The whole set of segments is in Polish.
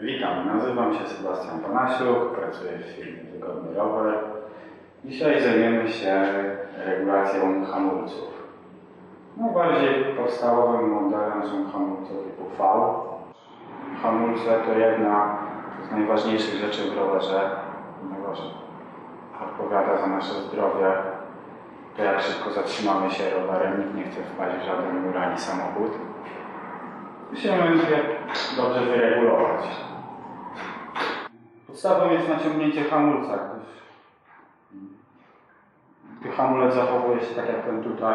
Witam, nazywam się Sebastian Panasiuk, pracuję w firmie Wygodny Rower. Dzisiaj zajmiemy się regulacją hamulców. Najbardziej podstawowym modelem są hamulce typu V. Hamulce to jedna z najważniejszych rzeczy w rowerze, ponieważ odpowiada za nasze zdrowie. To jak szybko zatrzymamy się rowerem, nikt nie chce wpaść w żaden mur ani samochód. Musimy je dobrze wyregulować. Podstawą jest naciągnięcie hamulca, hamulec zachowuje się tak jak ten tutaj,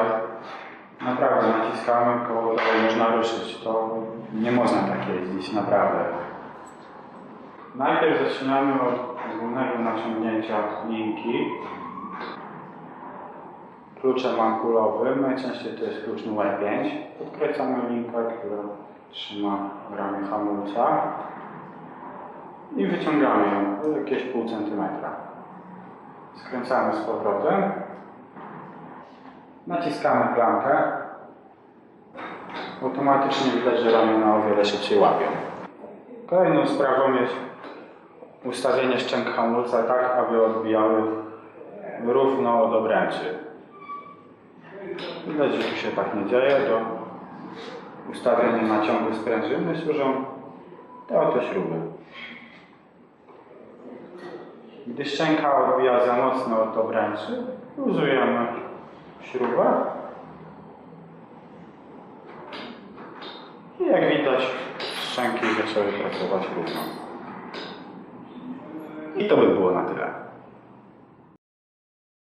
naprawdę naciskamy, koło dalej można ruszyć. To nie można tak jeździć, naprawdę. Najpierw zaczynamy od ogólnego naciągnięcia linki kluczem ankulowym, najczęściej to jest klucz numer 5. Podkręcamy linkę, która trzyma ramię hamulca i wyciągamy ją jakieś pół centymetra. Skręcamy z powrotem, naciskamy klamkę, automatycznie widać, że ramiona o wiele szybciej łapią. Kolejną sprawą jest ustawienie szczęk hamulca tak, aby odbijały równo od obręczy. Widać, że tu się tak nie dzieje, do ustawienia naciągu sprężyny służą te oto śruby. Gdy szczęka odbija za mocno od obręczy, luzujemy śrubę i jak widać szczęki zaczęły pracować równo. I to by było na tyle.